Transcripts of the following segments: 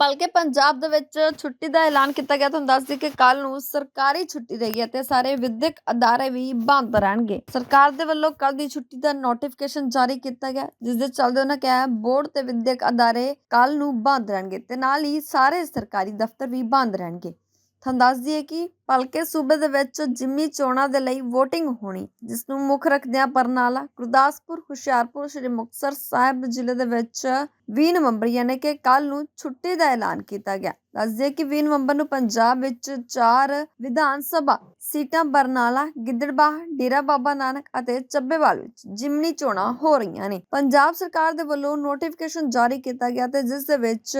ਭਲਕੇ ਪੰਜਾਬ ਦੇ ਵਿੱਚ ਛੁੱਟੀ ਦਾ ਐਲਾਨ ਕੀਤਾ ਗਿਆ, ਤੁਹਾਨੂੰ ਦੱਸ ਦਈਏ ਕਿ ਕੱਲ ਨੂੰ ਸਰਕਾਰੀ ਛੁੱਟੀ ਰਹੀ ਹੈ ਤੇ ਸਾਰੇ ਵਿਦਿਅਕ ਅਦਾਰੇ ਵੀ ਬੰਦ ਰਹਿਣਗੇ। ਸਰਕਾਰ ਦੇ ਵੱਲੋਂ ਕੱਲ ਦੀ ਛੁੱਟੀ ਦਾ ਨੋਟੀਫਿਕੇਸ਼ਨ ਜਾਰੀ ਕੀਤਾ ਗਿਆ, ਜਿਸ ਦੇ ਚੱਲਦੇ ਉਹਨਾਂ ਕਿਹਾ ਬੋਰਡ ਤੇ ਵਿਦਿਅਕ ਅਦਾਰੇ ਕੱਲ ਨੂੰ ਬੰਦ ਰਹਿਣਗੇ ਤੇ ਨਾਲ ਹੀ ਸਾਰੇ ਸਰਕਾਰੀ ਦਫ਼ਤਰ ਵੀ ਬੰਦ ਰਹਿਣਗੇ। ਤੁਹਾਨੂੰ ਦੱਸ ਦਈਏ ਕਿ ਭਲਕੇ ਸੂਬੇ ਦੇ ਵਿੱਚ ਜਿਮਨੀ ਚੋਣਾਂ ਦੇ ਲਈ VOTING ਹੋਣੀ ਜਿਸ ਨੂੰ ਮੁੱਖ ਰੱਖਦਿਆਂ ਬਰਨਾਲਾ ਗੁਰਦਾਸਪੁਰ, ਹੁਸ਼ਿਆਰਪੁਰ, ਸ਼੍ਰੀ ਮੁਕਤਸਰ ਸਾਹਿਬ ਜ਼ਿਲ੍ਹੇ ਦੇ ਵਿੱਚ 20 ਨਵੰਬਰ ਯਾਨੀ ਕਿ ਕੱਲ ਨੂੰ ਛੁੱਟੀ ਦਾ ਐਲਾਨ ਕੀਤਾ ਗਿਆ। ਦੱਸ ਦਈਏ ਕਿ 20 ਨਵੰਬਰ ਨੂੰ ਪੰਜਾਬ ਵਿੱਚ ਚਾਰ ਵਿਧਾਨ ਸਭਾ ਸੀਟਾਂ ਬਰਨਾਲਾ, ਗਿੱਦੜਬਾਹ, ਡੇਰਾ ਬਾਬਾ ਨਾਨਕ ਅਤੇ ਚੱਬੇਵਾਲ ਵਿੱਚ ਜਿਮਨੀ ਚੋਣਾਂ ਹੋ ਰਹੀਆਂ ਨੇ। ਪੰਜਾਬ ਸਰਕਾਰ ਦੇ ਵੱਲੋਂ ਨੋਟੀਫਿਕੇਸ਼ਨ ਜਾਰੀ ਕੀਤਾ ਗਿਆ ਤੇ ਜਿਸ ਦੇ ਵਿੱਚ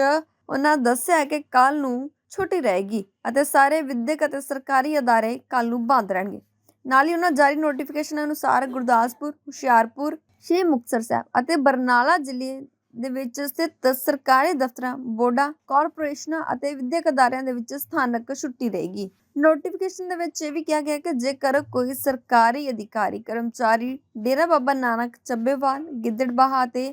ਉਹਨਾਂ ਦੱਸਿਆ ਕਿ ਕੱਲ ਨੂੰ ਛੁੱਟੀ ਰਹੇਗੀ ਅਤੇ ਸਾਰੇ ਵਿਦਿਅਕ ਅਤੇ ਸਰਕਾਰੀ ਅਦਾਰੇ ਕੱਲ ਨੂੰ ਬੰਦ ਰਹਿਣਗੇ। ਨਾਲ ਹੀ ਉਹਨਾਂ ਜਾਰੀ ਨੋਟੀਫਿਕੇਸ਼ਨ ਅਨੁਸਾਰ ਗੁਰਦਾਸਪੁਰ, ਹੁਸ਼ਿਆਰਪੁਰ, ਸ਼੍ਰੀ ਮੁਕਤਸਰ ਸਾਹਿਬ ਅਤੇ ਬਰਨਾਲਾ ਜ਼ਿਲ੍ਹੇ ਦੇ ਵਿੱਚ ਸਥਿਤ ਸਰਕਾਰੀ ਦਫ਼ਤਰਾਂ, ਬੋਰਡਾਂ, ਕਾਰਪੋਰੇਸ਼ਨਾਂ ਅਤੇ ਵਿਦਿਅਕ ਅਦਾਰਿਆਂ ਦੇ ਵਿੱਚ ਸਥਾਨਕ ਛੁੱਟੀ ਰਹੇਗੀ। ਨੋਟੀਫਿਕੇਸ਼ਨ ਦੇ ਵਿੱਚ ਇਹ ਵੀ ਕਿਹਾ ਗਿਆ ਕਿ ਜੇਕਰ ਕੋਈ ਸਰਕਾਰੀ ਅਧਿਕਾਰੀ, ਕਰਮਚਾਰੀ ਡੇਰਾ ਬਾਬਾ ਨਾਨਕ, ਚੱਬੇਵਾਲ, ਗਿੱਦੜਬਾਹਾ ਤੇ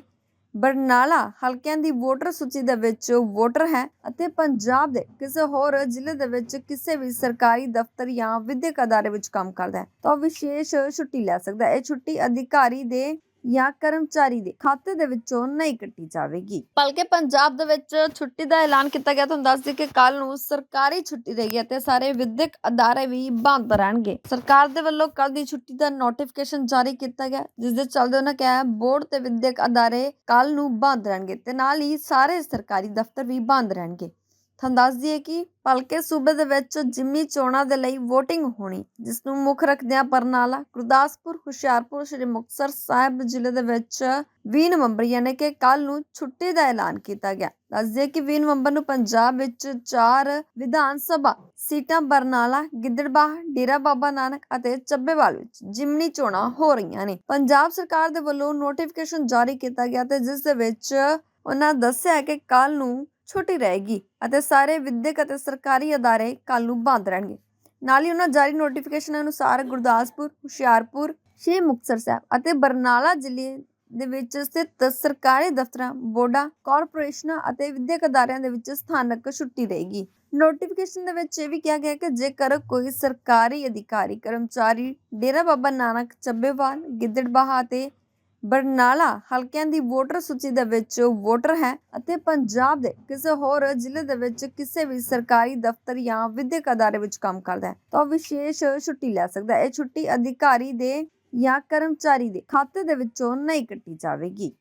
ਬਰਨਾਲਾ ਹਲਕਿਆਂ ਦੀ ਵੋਟਰ ਸੂਚੀ ਦੇ ਵਿੱਚ ਵੋਟਰ ਹੈ ਅਤੇ ਪੰਜਾਬ ਦੇ ਕਿਸੇ ਹੋਰ ਜ਼ਿਲ੍ਹੇ ਦੇ ਵਿੱਚ ਕਿਸੇ ਵੀ ਸਰਕਾਰੀ ਦਫ਼ਤਰ ਜਾਂ ਵਿਦਿਅਕ ਅਦਾਰੇ ਵਿੱਚ ਕੰਮ ਕਰਦਾ ਹੈ। ਤਾਂ ਉਹ ਵਿਸ਼ੇਸ਼ ਛੁੱਟੀ ਲੈ ਸਕਦਾ ਹੈ। ਇਹ ਛੁੱਟੀ ਅਧਿਕਾਰੀ ਦੇ ਜਾਂ ਕਰਮਚਾਰੀ ਦੇ ਖਾਤੇ ਦੇ ਵਿੱਚੋਂ ਨਹੀਂ ਕੱਟੀ ਜਾਵੇਗੀ। ਭਲਕੇ ਪੰਜਾਬ ਦੇ ਵਿੱਚ ਛੁੱਟੀ ਦਾ ਐਲਾਨ ਕੀਤਾ ਗਿਆ, ਤੁਹਾਨੂੰ ਦੱਸ ਦਈਏ ਕਿ ਕੱਲ ਨੂੰ ਸਰਕਾਰੀ ਛੁੱਟੀ ਰਹੇਗੀ ਅਤੇ ਸਾਰੇ ਵਿਦਿਅਕ ਅਦਾਰੇ ਵੀ ਬੰਦ ਰਹਿਣਗੇ। ਸਰਕਾਰ ਦੇ ਵੱਲੋਂ ਕੱਲ ਦੀ ਛੁੱਟੀ ਦਾ ਨੋਟੀਫਿਕੇਸ਼ਨ ਜਾਰੀ ਕੀਤਾ ਗਿਆ, ਜਿਸ ਦੇ ਚੱਲਦੇ ਉਹਨਾਂ ਕਿਹਾ ਬੋਰਡ ਤੇ ਵਿਦਿਅਕ ਅਦਾਰੇ ਕੱਲ ਨੂੰ ਬੰਦ ਰਹਿਣਗੇ ਤੇ ਨਾਲ ਹੀ ਸਾਰੇ ਸਰਕਾਰੀ ਦਫ਼ਤਰ ਵੀ ਬੰਦ ਰਹਿਣਗੇ। ਤੁਹਾਨੂੰ ਦੱਸ ਦਈਏ ਕਿ ਭਲਕੇ ਸੂਬੇ ਦੇ ਵਿੱਚ ਜਿਮਨੀ ਚੋਣਾਂ ਦੇ ਲਈ VOTING ਹੋਣੀ ਜਿਸ ਨੂੰ ਮੁੱਖ ਰੱਖਦਿਆਂ ਬਰਨਾਲਾ ਗੁਰਦਾਸਪੁਰ, ਹੁਸ਼ਿਆਰਪੁਰ, ਸ਼੍ਰੀ ਮੁਕਤਸਰ ਸਾਹਿਬ ਜ਼ਿਲ੍ਹੇ ਦੇ ਵਿੱਚ 20 ਨਵੰਬਰ, ਯਾਨੀ ਕਿ ਕੱਲ ਨੂੰ ਛੁੱਟੀ ਦਾ ਐਲਾਨ ਕੀਤਾ ਗਿਆ। ਦੱਸ ਦਈਏ ਕਿ 20 ਨਵੰਬਰ ਨੂੰ ਪੰਜਾਬ ਵਿੱਚ ਚਾਰ ਵਿਧਾਨ ਸਭਾ ਸੀਟਾਂ ਬਰਨਾਲਾ, ਗਿੱਦੜਬਾਹ, ਡੇਰਾ ਬਾਬਾ ਨਾਨਕ ਅਤੇ ਚੱਬੇਵਾਲ ਵਿੱਚ ਜਿਮਨੀ ਚੋਣਾਂ ਹੋ ਰਹੀਆਂ ਨੇ। ਪੰਜਾਬ ਸਰਕਾਰ ਦੇ ਵੱਲੋਂ ਨੋਟੀਫਿਕੇਸ਼ਨ ਜਾਰੀ ਕੀਤਾ ਗਿਆ ਤੇ ਜਿਸ ਦੇ ਵਿੱਚ ਉਹਨਾਂ ਦੱਸਿਆ ਕਿ ਕੱਲ ਨੂੰ ਛੁੱਟੀ ਰਹੇਗੀ ਅਤੇ ਸਾਰੇ ਵਿਦਿਅਕ ਅਤੇ ਸਰਕਾਰੀ ਅਦਾਰੇ ਕੱਲ ਨੂੰ ਬੰਦ ਰਹਿਣਗੇ। ਨਾਲ ਹੀ ਉਹਨਾਂ ਜਾਰੀ ਨੋਟੀਫਿਕੇਸ਼ਨ ਅਨੁਸਾਰ ਗੁਰਦਾਸਪੁਰ, ਹੁਸ਼ਿਆਰਪੁਰ, ਸ਼੍ਰੀ ਮੁਕਤਸਰ ਸਾਹਿਬ ਅਤੇ ਬਰਨਾਲਾ ਜ਼ਿਲ੍ਹੇ ਦੇ ਵਿੱਚ ਸਥਿਤ ਸਰਕਾਰੀ ਦਫ਼ਤਰਾਂ, ਬੋਰਡਾਂ, ਕਾਰਪੋਰੇਸ਼ਨਾਂ ਅਤੇ ਵਿਦਿਅਕ ਅਦਾਰਿਆਂ ਦੇ ਵਿੱਚ ਸਥਾਨਕ ਛੁੱਟੀ ਰਹੇਗੀ। ਨੋਟੀਫਿਕੇਸ਼ਨ ਦੇ ਵਿੱਚ ਇਹ ਵੀ ਕਿਹਾ ਗਿਆ ਕਿ ਜੇਕਰ ਕੋਈ ਸਰਕਾਰੀ ਅਧਿਕਾਰੀ, ਕਰਮਚਾਰੀ ਡੇਰਾ ਬਾਬਾ ਨਾਨਕ, ਚੱਬੇਵਾਲ, ਗਿੱਦੜਬਾਹਾ ਤੇ ਬਰਨਾਲਾ ਹਲਕਿਆਂ ਦੀ ਵੋਟਰ ਸੂਚੀ ਦੇ ਵਿੱਚ ਵੋਟਰ ਹੈ ਅਤੇ ਪੰਜਾਬ ਦੇ ਕਿਸੇ ਹੋਰ ਜ਼ਿਲ੍ਹੇ ਦੇ ਵਿੱਚ ਕਿਸੇ ਵੀ ਸਰਕਾਰੀ ਦਫ਼ਤਰ ਜਾਂ ਵਿਦਿਅਕ ਅਦਾਰੇ ਵਿੱਚ ਕੰਮ ਕਰਦਾ ਹੈ। ਤਾਂ ਉਹ ਵਿਸ਼ੇਸ਼ ਛੁੱਟੀ ਲੈ ਸਕਦਾ ਹੈ। ਇਹ ਛੁੱਟੀ ਅਧਿਕਾਰੀ ਦੇ ਜਾਂ ਕਰਮਚਾਰੀ ਦੇ ਖਾਤੇ ਦੇ ਵਿੱਚੋਂ ਨਹੀਂ ਕੱਟੀ ਜਾਵੇਗੀ।